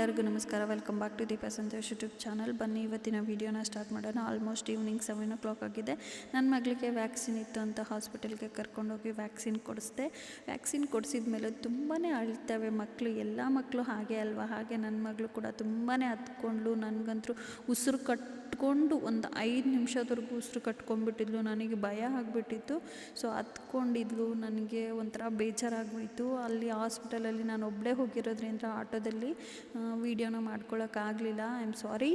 ಎಲ್ಲರಿಗೂ ನಮಸ್ಕಾರ. Welcome back to Deepa Santosh YouTube channel ಬನ್ನಿ, ಇವತ್ತಿನ ವೀಡಿಯೋನ ಸ್ಟಾರ್ಟ್ ಮಾಡೋಣ. Almost evening seven o'clock ಆಗಿದೆ. ನನ್ನ ಮಗಳಿಗೆ ವ್ಯಾಕ್ಸಿನ್ ಇತ್ತು ಅಂತ ಹಾಸ್ಪಿಟಲ್ಗೆ ಕರ್ಕೊಂಡೋಗಿ ವ್ಯಾಕ್ಸಿನ್ ಕೊಡಿಸ್ದೆ. ವ್ಯಾಕ್ಸಿನ್ ಕೊಡಿಸಿದ ಮೇಲೆ ತುಂಬಾ ಅಳ್ತವೆ ಮಕ್ಕಳು ಎಲ್ಲ ಮಕ್ಕಳು ಹಾಗೆ ಅಲ್ವಾ? ಹಾಗೆ ನನ್ನ ಮಗಳು ಕೂಡ ತುಂಬಾ ಹತ್ಕೊಂಡ್ಲು ನನಗಂತೂ ಉಸಿರು ಕಟ್ಕೊಂಡು ಒಂದು ಐದು ನಿಮಿಷದವರೆಗೂ ಉಸಿರು ಕಟ್ಕೊಂಡ್ಬಿಟ್ಟಿದ್ಲು, ನನಗೆ ಭಯ ಆಗಿಬಿಟ್ಟಿತ್ತು. ಸೊ ಹತ್ಕೊಂಡಿದ್ಲು ನನಗೆ ಒಂಥರ ಬೇಜಾರಾಗೋಯಿತು ಅಲ್ಲಿ ಹಾಸ್ಪಿಟಲಲ್ಲಿ ನಾನು ಒಬ್ಬಳೇ ಹೋಗಿರೋದ್ರಿಂದ ಆಟೋದಲ್ಲಿ ವೀಡಿಯೋನ ಮಾಡ್ಕೊಳ್ಳೋಕ್ಕಾಗಲಿಲ್ಲ I am sorry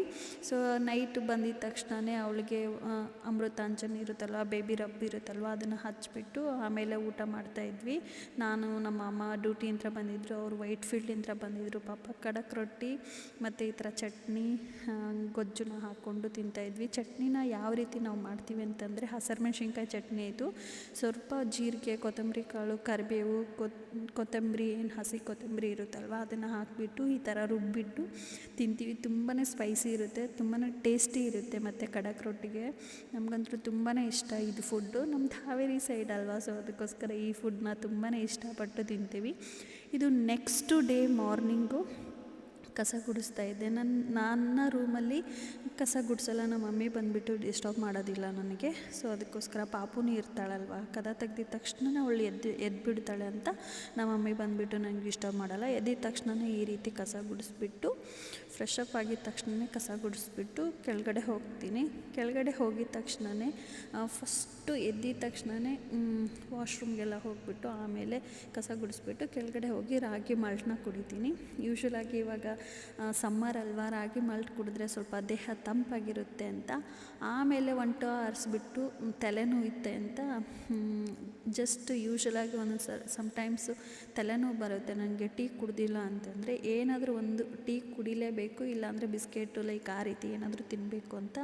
so night ಬಂದಿದ ತಕ್ಷಣವೇ ಅವಳಿಗೆ ಅಮೃತಾಂಜನ್ ಇರುತ್ತಲ್ವ ಬೇಬಿ ರಬ್ ಇರುತ್ತಲ್ವ, ಅದನ್ನು ಹಚ್ಬಿಟ್ಟು ಆಮೇಲೆ ಊಟ ಮಾಡ್ತಾಯಿದ್ವಿ ನಾನು, ನಮ್ಮ ಅಮ್ಮ ಡ್ಯೂಟಿಯಿಂದ ಬಂದಿದ್ದರು ಅವರು ವೈಟ್ ಫೀಲ್ಡಿಂದ ಬಂದಿದ್ದರು ಪಾಪ. ಕಡಕ್ ರೊಟ್ಟಿ, ಮತ್ತು ಈ ಥರ ಚಟ್ನಿ ಗೊಜ್ಜುನ ಹಾಕ್ಕೊಂಡು ತಿಂತಾಯಿದ್ವಿ ಚಟ್ನಿನ ಯಾವ ರೀತಿ ನಾವು ಮಾಡ್ತೀವಿ ಅಂತಂದರೆ ಹಸಿರುಮೆಣ್ಸಿನ್ಕಾಯಿ ಚಟ್ನಿ ಆಯಿತು ಸ್ವಲ್ಪ ಜೀರಿಗೆ, ಕೊತ್ತಂಬರಿ ಕಾಳು, ಕರಿಬೇವು, ಕೊತ್, ಕೊತ್ತಂಬರಿ, ಏನು ಹಸಿ ಕೊತ್ತಂಬರಿ ಇರುತ್ತಲ್ವ ಅದನ್ನು ಹಾಕಿಬಿಟ್ಟು ಈ ಥರ ರುಬ್ಬಿಟ್ಟು ತಿಂತೀವಿ. ತುಂಬಾ ಸ್ಪೈಸಿ ಇರುತ್ತೆ ತುಂಬಾ ಟೇಸ್ಟಿ ಇರುತ್ತೆ ಮತ್ತು ಖಡಕ್ ರೊಟ್ಟಿಗೆ. ನಮಗಂತೂ ತುಂಬಾ ಇಷ್ಟ ಇದು ಫುಡ್ಡು ನಮ್ಮ ಹಾವೇರಿ ಸೈಡ್ ಅಲ್ವಾ ಸೊ ಅದಕ್ಕೋಸ್ಕರ ಈ ಫುಡ್ನ ತುಂಬಾ ಇಷ್ಟಪಟ್ಟು ತಿಂತೀವಿ. ಇದು ನೆಕ್ಸ್ಟ್ ಡೇ ಮಾರ್ನಿಂಗು ಕಸ ಗುಡಿಸ್ತಾ ಇದ್ದೆ. ನನ್ನ ನನ್ನ ರೂಮಲ್ಲಿ ಕಸ ಗುಡಿಸಲ್ಲ. ನಮ್ಮ ಮಮ್ಮಿ ಬಂದುಬಿಟ್ಟು ಡಿಸ್ಟರ್ಬ್ ಮಾಡೋದಿಲ್ಲ ನನಗೆ. ಸೊ, ಅದಕ್ಕೋಸ್ಕರ ಪಾಪುನೂ ಇರ್ತಾಳಲ್ವ ಕದ ತೆಗ್ದಿದ ತಕ್ಷಣ ಅವಳು ಎದ್ದು ಎದ್ದು ಬಿಡ್ತಾಳೆ ಅಂತ ನಮ್ಮ ಮಮ್ಮಿ ಬಂದುಬಿಟ್ಟು ನನಗೆ ಡಿಸ್ಟರ್ಬ್ ಮಾಡಲ್ಲ. ಎದ್ದಿದ ತಕ್ಷಣನೇ ಈ ರೀತಿ ಕಸ ಗುಡಿಸ್ಬಿಟ್ಟು ಫ್ರೆಶ್ ಅಪ್ ಆಗಿದ ತಕ್ಷಣವೇ ಕಸ ಗುಡಿಸ್ಬಿಟ್ಟು ಕೆಳಗಡೆ ಹೋಗ್ತೀನಿ. ಕೆಳಗಡೆ ಹೋಗಿದ ತಕ್ಷಣನೇ ಫಸ್ಟು ಎದ್ದಿದ ತಕ್ಷಣವೇ ವಾಶ್ರೂಮ್ಗೆಲ್ಲ ಹೋಗಿಬಿಟ್ಟು ಆಮೇಲೆ ಕಸ ಗುಡಿಸ್ಬಿಟ್ಟು ಕೆಳಗಡೆ ಹೋಗಿ ರಾಗಿ ಮಾಲ್ಟನ್ನ ಕುಡಿತೀನಿ. ಯೂಶ್ವಲಾಗಿ ಇವಾಗ ಸಮ್ಮರ್ ಅಲ್ವಾ? ರಾಗಿ ಮಲ್ಟ್ ಕುಡಿದ್ರೆ ಸ್ವಲ್ಪ ದೇಹ ತಂಪಾಗಿರುತ್ತೆ ಅಂತ. ಆಮೇಲೆ ಒನ್ ಟು ಅವರ್ಸ್ ಬಿಟ್ಟು ತಲೆನೋಯುತ್ತೆ ಅಂತ ಜಸ್ಟ್ ಯೂಶ್ವಲಾಗಿ ಒಂದೊಂದು ಸರ್ ಸಮ್ಟೈಮ್ಸು ತಲೆನೋವು ಬರುತ್ತೆ. ನನಗೆ ಟೀ ಕುಡ್ದಿಲ್ಲ ಅಂತಂದರೆ ಏನಾದರೂ ಒಂದು ಟೀ ಕುಡಿಲೇಬೇಕು, ಇಲ್ಲಾಂದರೆ ಬಿಸ್ಕೆಟು ಲೈಕ್ ಆ ರೀತಿ ಏನಾದರೂ ತಿನ್ನಬೇಕು ಅಂತ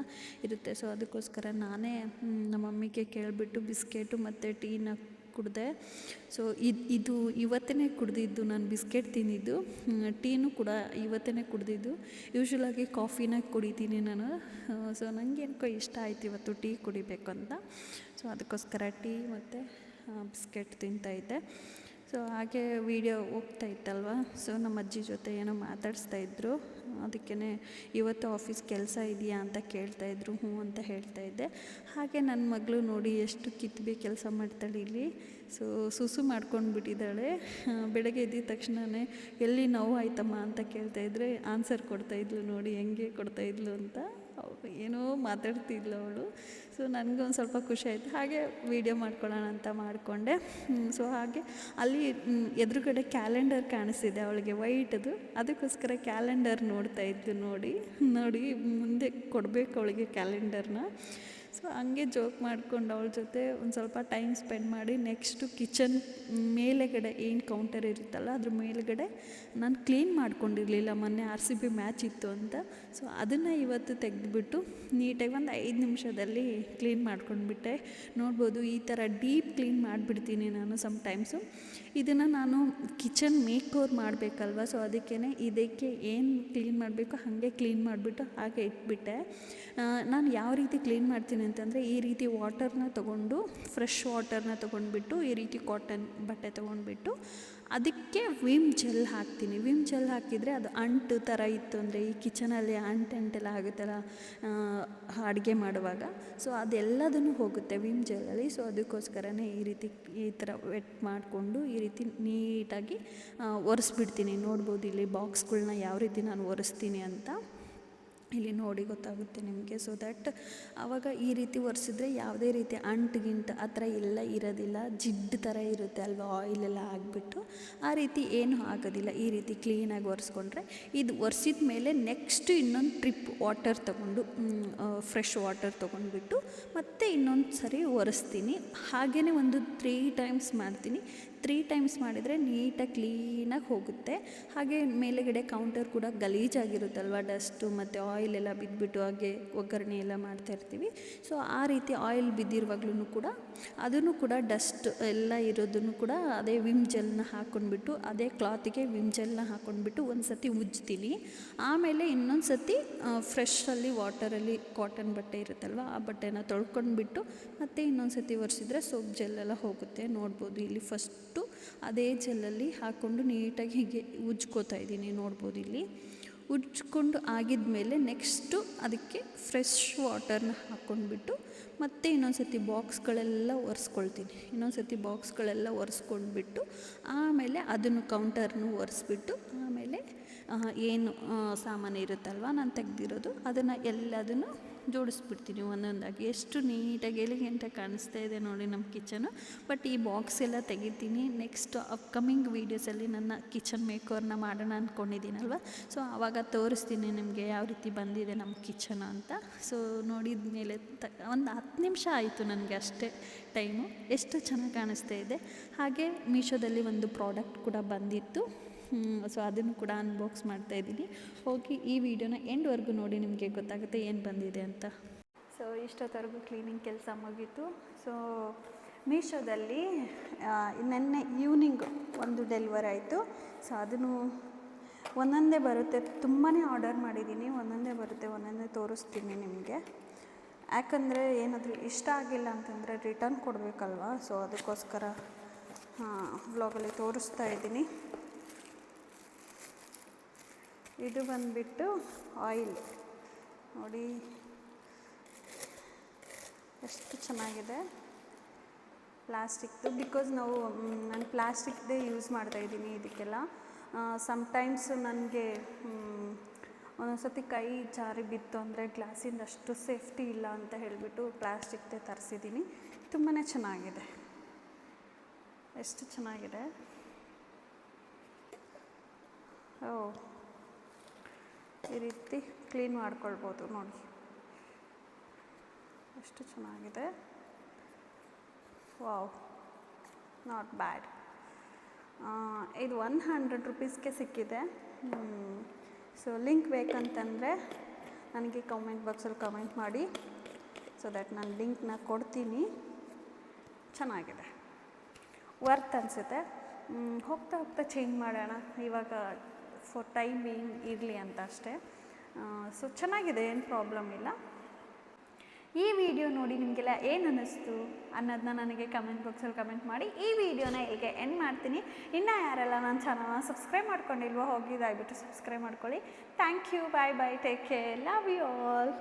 ಇರುತ್ತೆ. ಸೊ ಅದಕ್ಕೋಸ್ಕರ ನಾನೇ ನಮ್ಮ ಮಮ್ಮಿಗೆ ಕೇಳಿಬಿಟ್ಟು ಬಿಸ್ಕೆಟು ಮತ್ತು ಟೀನ ಕುಡಿದೆ. ಸೊ ಇದು ಇದು ಇವತ್ತೇ ಕುಡ್ದಿದ್ದು ನಾನು ಬಿಸ್ಕೆಟ್ ತಿಂದಿದ್ದು. ಟೀನು ಕೂಡ ಇವತ್ತೇ ಕುಡ್ದಿದ್ದು. ಯೂಶ್ವಲಾಗಿ ಕಾಫಿನ ಕುಡಿತೀನಿ ನಾನು. ಸೊ ನನಗೇನಕ್ಕೋ ಇಷ್ಟ ಆಯ್ತು ಇವತ್ತು ಟೀ ಕುಡಿಬೇಕು ಅಂತ. ಸೊ ಅದಕ್ಕೋಸ್ಕರ ಟೀ ಮತ್ತು ಬಿಸ್ಕೆಟ್ ತಿಂತಾಯಿದ್ದೆ ಸೊ ಹಾಗೆ ವೀಡಿಯೋ ಹೋಗ್ತಾ ಇತ್ತಲ್ವ? ಸೊ ನಮ್ಮ ಅಜ್ಜಿ ಜೊತೆ ಏನೋ ಮಾತಾಡಿಸ್ತಾ ಇದ್ದರು ಅದಕ್ಕೇ ಇವತ್ತು ಆಫೀಸ್ ಕೆಲಸ ಇದೆಯಾ ಅಂತ ಕೇಳ್ತಾಯಿದ್ರು ಹ್ಞೂ ಅಂತ ಹೇಳ್ತಾ ಇದ್ದೆ. ಹಾಗೆ ನನ್ನ ಮಗಳು ನೋಡಿ ಎಷ್ಟು ಕಿತ್ಬಿ ಕೆಲಸ ಮಾಡ್ತಾಳೆ ಇಲ್ಲಿ. ಸೊ ಸುಸು ಮಾಡ್ಕೊಂಡು ಬಿಟ್ಟಿದ್ದಾಳೆ ಬೆಳಗ್ಗೆ ಎದ್ದಿದ ತಕ್ಷಣವೇ ಎಲ್ಲಿ ನೋವು ಆಯ್ತಮ್ಮ ಅಂತ ಕೇಳ್ತಾಯಿದ್ರೆ ಆನ್ಸರ್ ಕೊಡ್ತಾಯಿದ್ಲು ನೋಡಿ, ಹೆಂಗೆ ಕೊಡ್ತಾಯಿದ್ಲು ಅಂತ. ಏನೋ ಮಾತಾಡ್ತಿದ್ಲು ಅವಳು. ಸೊ ನನಗೆ ಒಂದು ಸ್ವಲ್ಪ ಖುಷಿ ಆಯಿತು. ಹಾಗೆ ವೀಡಿಯೋ ಮಾಡ್ಕೊಳ್ಳೋಣ ಅಂತ ಮಾಡಿಕೊಂಡೆ. ಸೊ ಹಾಗೆ ಅಲ್ಲಿ ಎದುರುಗಡೆ ಕ್ಯಾಲೆಂಡರ್ ಕಾಣಿಸ್ತಿದೆ ಅವಳಿಗೆ ವೈಟದು ಅದಕ್ಕೋಸ್ಕರ ಕ್ಯಾಲೆಂಡರ್ ನೋಡ್ತಾ ಇದ್ದು ನೋಡಿ. ನೋಡಿ, ಮುಂದೆ ಕೊಡಬೇಕು ಅವಳಿಗೆ ಕ್ಯಾಲೆಂಡರ್ನ ಸೊ ಹಂಗೆ ಜೋಕ್ ಮಾಡ್ಕೊಂಡು ಅವಳ ಜೊತೆ ಒಂದು ಸ್ವಲ್ಪ ಟೈಮ್ ಸ್ಪೆಂಡ್ ಮಾಡಿ ನೆಕ್ಸ್ಟು ಕಿಚನ್ ಮೇಲೆಗಡೆ ಏನು ಕೌಂಟರ್ ಇರುತ್ತಲ್ಲ ಅದ್ರ ಮೇಲುಗಡೆ ನಾನು ಕ್ಲೀನ್ ಮಾಡ್ಕೊಂಡಿರಲಿಲ್ಲ. ಮೊನ್ನೆ ಆರ್ ಸಿ ಬಿ ಮ್ಯಾಚ್ ಇತ್ತು ಅಂತ. ಸೊ ಅದನ್ನು ಇವತ್ತು ತೆಗೆದುಬಿಟ್ಟು ನೀಟಾಗಿ ಒಂದು ಐದು ನಿಮಿಷದಲ್ಲಿ ಕ್ಲೀನ್ ಮಾಡ್ಕೊಂಡ್ಬಿಟ್ಟೆ. ನೋಡ್ಬೋದು ಈ ಥರ ಡೀಪ್ ಕ್ಲೀನ್ ಮಾಡಿಬಿಡ್ತೀನಿ ನಾನು ಸಮ್ ಟೈಮ್ಸು ಇದನ್ನು ನಾನು ಕಿಚನ್ ಮೇಕ್ ಓವರ್ ಮಾಡಬೇಕಲ್ವ? ಸೊ ಅದಕ್ಕೇ ಇದಕ್ಕೆ ಏನು ಕ್ಲೀನ್ ಮಾಡಬೇಕು ಹಾಗೆ ಕ್ಲೀನ್ ಮಾಡಿಬಿಟ್ಟು ಹಾಗೆ ಇಟ್ಬಿಟ್ಟೆ. ನಾನು ಯಾವ ರೀತಿ ಕ್ಲೀನ್ ಮಾಡ್ತೀನಿ ಅಂತಂದರೆ ಈ ರೀತಿ ವಾಟರ್ನ ತೊಗೊಂಡು ಫ್ರೆಶ್ ವಾಟರ್ನ ತೊಗೊಂಡ್ಬಿಟ್ಟು, ಈ ರೀತಿ ಕಾಟನ್ ಬಟ್ಟೆ ತೊಗೊಂಡ್ಬಿಟ್ಟು ಅದಕ್ಕೆ ವಿಮ್ ಜೆಲ್ ಹಾಕ್ತೀನಿ. ವಿಮ್ ಜೆಲ್ ಹಾಕಿದರೆ ಅದು ಅಂಟು ಥರ ಇತ್ತು ಅಂದರೆ ಈ ಕಿಚನಲ್ಲಿ ಅಂಟು ಅಂಟೆಲ್ಲ ಆಗುತ್ತಲ್ಲ ಅಡುಗೆ ಮಾಡುವಾಗ. ಸೊ ಅದೆಲ್ಲದನ್ನು ಹೋಗುತ್ತೆ ವಿಮ್ ಜೆಲ್ಲಲ್ಲಿ ಸೊ ಅದಕ್ಕೋಸ್ಕರನೇ ಈ ರೀತಿ, ಈ ಥರ ವೆಟ್ ಮಾಡಿಕೊಂಡು ಈ ರೀತಿ ನೀಟಾಗಿ ಒರೆಸ್ಬಿಡ್ತೀನಿ. ನೋಡ್ಬೋದು ಇಲ್ಲಿ ಬಾಕ್ಸ್ಗಳನ್ನ ಯಾವ ರೀತಿ ನಾನು ಒರೆಸ್ತೀನಿ ಅಂತ. ಇಲ್ಲಿ ನೋಡಿ ಗೊತ್ತಾಗುತ್ತೆ ನಿಮಗೆ. ಸೊ ದ್ಯಾಟ್ ಆವಾಗ ಈ ರೀತಿ ಒರೆಸಿದ್ರೆ ಯಾವುದೇ ರೀತಿ ಅಂಟು ಗಿಂಟು ಆ ಥರ ಎಲ್ಲ ಇರೋದಿಲ್ಲ. ಜಿಡ್ಡು ಥರ ಇರುತ್ತೆ ಅಲ್ವಾ ಆಯಿಲೆಲ್ಲ ಆಗಿಬಿಟ್ಟು ಆ ರೀತಿ ಏನೂ ಆಗೋದಿಲ್ಲ. ಈ ರೀತಿ ಕ್ಲೀನಾಗಿ ಒರೆಸ್ಕೊಂಡ್ರೆ ಇದು ಒರೆಸಿದ ಮೇಲೆ ನೆಕ್ಸ್ಟ್ ಇನ್ನೊಂದು ಟ್ರಿಪ್ ವಾಟರ್ ತೊಗೊಂಡು ಫ್ರೆಶ್ ವಾಟರ್ ತೊಗೊಂಡ್ಬಿಟ್ಟು ಮತ್ತೆ ಇನ್ನೊಂದು ಸರಿ ಒರೆಸ್ತೀನಿ. ಹಾಗೆಯೇ ಒಂದು ತ್ರೀ ಟೈಮ್ಸ್ ಮಾಡ್ತೀನಿ. ತ್ರೀ ಟೈಮ್ಸ್ ಮಾಡಿದರೆ ನೀಟಾಗಿ ಕ್ಲೀನಾಗಿ ಹೋಗುತ್ತೆ. ಹಾಗೆ ಮೇಲೆಗಡೆ ಕೌಂಟರ್ ಕೂಡ ಗಲೀಜಾಗಿರುತ್ತಲ್ವ ಡಸ್ಟು ಮತ್ತು ಆಯಿಲ್ ಎಲ್ಲ ಬಿದ್ದುಬಿಟ್ಟು ಹಾಗೆ ಒಗ್ಗರಣೆ ಎಲ್ಲ ಮಾಡ್ತಾ ಇರ್ತೀವಿ. ಸೊ ಆ ರೀತಿ ಆಯಿಲ್ ಬಿದ್ದಿರುವಾಗ್ಲೂ ಕೂಡ ಅದನ್ನು ಕೂಡ ಡಸ್ಟ್ ಎಲ್ಲ ಇರೋದನ್ನು ಕೂಡ ಅದೇ ವಿಮ್ ಜೆಲ್ನ ಹಾಕ್ಕೊಂಡ್ಬಿಟ್ಟು ಅದೇ ಕ್ಲಾತಿಗೆ ವಿಮ್ ಜೆಲ್ನ ಹಾಕ್ಕೊಂಡ್ಬಿಟ್ಟು ಒಂದು ಸತಿ ಉಜ್ತೀನಿ ಆಮೇಲೆ ಇನ್ನೊಂದು ಸತಿ ಫ್ರೆಶಲ್ಲಿ ವಾಟರಲ್ಲಿ ಕಾಟನ್ ಬಟ್ಟೆ ಇರುತ್ತಲ್ವ, ಆ ಬಟ್ಟೆನ ತೊಳ್ಕೊಂಡ್ಬಿಟ್ಟು ಮತ್ತೆ ಇನ್ನೊಂದು ಸತಿ ಒರೆಸಿದ್ರೆ ಸೋಪ್ ಜೆಲ್ಲೆಲ್ಲ ಹೋಗುತ್ತೆ. ನೋಡ್ಬೋದು ಇಲ್ಲಿ ಫಸ್ಟು ಅದೇ ಜೆಲ್ಲಲ್ಲಿ ಹಾಕ್ಕೊಂಡು ನೀಟಾಗಿ ಹೀಗೆ ಉಜ್ಕೋತಾ ಇದ್ದೀನಿ, ನೋಡ್ಬೋದು ಇಲ್ಲಿ. ಉಜ್ಕೊಂಡು ಆಗಿದ್ಮೇಲೆ ನೆಕ್ಸ್ಟು ಅದಕ್ಕೆ ಫ್ರೆಶ್ ವಾಟರ್ನ ಹಾಕ್ಕೊಂಡ್ಬಿಟ್ಟು ಮತ್ತೆ ಇನ್ನೊಂದು ಸತಿ ಬಾಕ್ಸ್ಗಳೆಲ್ಲ ಒರೆಸ್ಕೊಳ್ತೀನಿ. ಇನ್ನೊಂದು ಸತಿ ಬಾಕ್ಸ್ಗಳೆಲ್ಲ ಒರೆಸ್ಕೊಂಡ್ಬಿಟ್ಟು ಆಮೇಲೆ ಅದನ್ನು ಕೌಂಟರ್ನು ಒರೆಸ್ಬಿಟ್ಟು ಏನು ಸಾಮಾನು ಇರುತ್ತಲ್ವ, ನಾನು ತೆಗೆದಿರೋದು, ಅದನ್ನು ಎಲ್ಲದನ್ನು ಜೋಡಿಸ್ಬಿಡ್ತೀನಿ ಒಂದೊಂದಾಗಿ. ಎಷ್ಟು ನೀಟಾಗಿ ಎಲಿಗೆಂಟ ಕಾಣಿಸ್ತಾ ಇದೆ ನೋಡಿ ನಮ್ಮ ಕಿಚನು. ಬಟ್ ಈ ಬಾಕ್ಸ್ ಎಲ್ಲ ತೆಗಿತೀನಿ. ನೆಕ್ಸ್ಟ್ ಅಪ್ಕಮಿಂಗ್ ವೀಡಿಯೋಸಲ್ಲಿ ನನ್ನ ಕಿಚನ್ ಮೇಕೋರ್ನ ಮಾಡೋಣ ಅಂದ್ಕೊಂಡಿದ್ದೀನಲ್ವ ಸೊ ಆವಾಗ ತೋರಿಸ್ತೀನಿ ನಿಮಗೆ ಯಾವ ರೀತಿ ಬಂದಿದೆ ನಮ್ಮ ಕಿಚನ್ ಅಂತ. ಸೊ ನೋಡಿದ ಮೇಲೆ ತ, ಒಂದು ಹತ್ತು ನಿಮಿಷ ಆಯಿತು ನನಗೆ ಅಷ್ಟೇ ಟೈಮು. ಎಷ್ಟು ಚೆನ್ನಾಗಿ ಕಾಣಿಸ್ತಾ ಇದೆ. ಹಾಗೆ ಮೀಶೋದಲ್ಲಿ ಒಂದು ಪ್ರಾಡಕ್ಟ್ ಕೂಡ ಬಂದಿತ್ತು. ಸೊ ಅದನ್ನು ಕೂಡ ಅನ್ಬಾಕ್ಸ್ ಮಾಡ್ತಾ ಇದ್ದೀನಿ. ಹೋಗಿ ಈ ವಿಡಿಯೋನ ಎಂಡ್ವರೆಗೂ ನೋಡಿ ನಿಮಗೆ ಗೊತ್ತಾಗುತ್ತೆ ಏನು ಬಂದಿದೆ ಅಂತ. ಸೊ ಇಷ್ಟೊತ್ತವರೆಗೂ ಕ್ಲೀನಿಂಗ್ ಕೆಲಸ ಮುಗೀತು. ಸೊ ಮೀಶೋದಲ್ಲಿ ನೆನ್ನೆ ಈವ್ನಿಂಗ್ ಒಂದು ಡೆಲಿವರ್ ಆಯಿತು. ಸೊ ಅದನ್ನು ಒಂದೊಂದೇ ಬರುತ್ತೆ. ತುಂಬಾ ಆರ್ಡರ್ ಮಾಡಿದ್ದೀನಿ. ಒಂದೊಂದೇ ಬರುತ್ತೆ, ಒಂದೊಂದೇ ತೋರಿಸ್ತೀನಿ ನಿಮಗೆ. ಯಾಕಂದರೆ ಏನಾದರೂ ಇಷ್ಟ ಆಗಿಲ್ಲ ಅಂತಂದರೆ ರಿಟರ್ನ್ ಕೊಡಬೇಕಲ್ವಾ? ಸೊ ಅದಕ್ಕೋಸ್ಕರ ಹಾಂ ಬ್ಲಾಗಲ್ಲಿ ತೋರಿಸ್ತಾ ಇದ್ದೀನಿ. ಇದು ಬಂದುಬಿಟ್ಟು ಆಯಿಲ್. ನೋಡಿ. ಎಷ್ಟು ಚೆನ್ನಾಗಿದೆ. ಪ್ಲಾಸ್ಟಿಕ್ದು ಬಿಕಾಸ್ ನಾವು ನಾನು ಪ್ಲಾಸ್ಟಿಕ್ದೇ ಯೂಸ್ ಮಾಡ್ತಾಯಿದ್ದೀನಿ ಇದಕ್ಕೆಲ್ಲ. ಸಮ್ಟೈಮ್ಸ್ ನನಗೆ ಒಂದೊಂದ್ಸತಿ ಕೈ ಜಾರಿ ಬಿತ್ತು ಅಂದರೆ ಗ್ಲಾಸಿಂದ ಅಷ್ಟು ಸೇಫ್ಟಿ ಇಲ್ಲ ಅಂತ ಹೇಳಿಬಿಟ್ಟು ಪ್ಲಾಸ್ಟಿಕ್ದೇ ತರಿಸಿದ್ದೀನಿ. ತುಂಬಾ ಚೆನ್ನಾಗಿದೆ. ಎಷ್ಟು ಚೆನ್ನಾಗಿದೆ. ಓ. ಈ ರೀತಿ ಕ್ಲೀನ್ ಮಾಡ್ಕೊಳ್ಬೋದು ನೋಡಿ. ಎಷ್ಟು ಚೆನ್ನಾಗಿದೆ. Wow, not bad. ಇದು ಒನ್ ಹಂಡ್ರೆಡ್ ರುಪೀಸ್ಗೆ ಸಿಕ್ಕಿದೆ. ಸೊ ಲಿಂಕ್ ಬೇಕಂತಂದರೆ ನನಗೆ ಕಮೆಂಟ್ ಬಾಕ್ಸಲ್ಲಿ ಕಮೆಂಟ್ ಮಾಡಿ, ಸೊ ದ್ಯಾಟ್ ನಾನು ಲಿಂಕ್ನ ಕೊಡ್ತೀನಿ. ಚೆನ್ನಾಗಿದೆ. ವರ್ತ್ ಅನಿಸುತ್ತೆ. ಹೋಗ್ತಾ ಹೋಗ್ತಾ ಚೇಂಜ್ ಮಾಡೋಣ. ಇವಾಗ ಫಾರ್ ಟೈಮ್ ಬೀಯಿಂಗ್ ಇರಲಿ ಅಂತ ಅಷ್ಟೇ. ಸೊ ಚೆನ್ನಾಗಿದೆ, ಏನು ಪ್ರಾಬ್ಲಮ್ ಇಲ್ಲ. ಈ ವಿಡಿಯೋ ನೋಡಿ ನಿಮಗೆಲ್ಲ ಏನು ಅನ್ನಿಸ್ತು ಅನ್ನೋದನ್ನ ನನಗೆ ಕಮೆಂಟ್ ಬಾಕ್ಸಲ್ಲಿ ಕಮೆಂಟ್ ಮಾಡಿ. ಈ ವಿಡಿಯೋನ ಇಲ್ಲಿಗೆ ಎಂಡ್ ಮಾಡ್ತೀನಿ. ಇನ್ನೂ ಯಾರೆಲ್ಲ ನನ್ನ ಚಾನಲ್ನ ಸಬ್ಸ್ಕ್ರೈಬ್ ಮಾಡ್ಕೊಂಡಿಲ್ವೋ ಹೋಗಿ ದಯವಿಟ್ಟು ಸಬ್ಸ್ಕ್ರೈಬ್ ಮಾಡ್ಕೊಳ್ಳಿ. Thank you bye bye take care love you all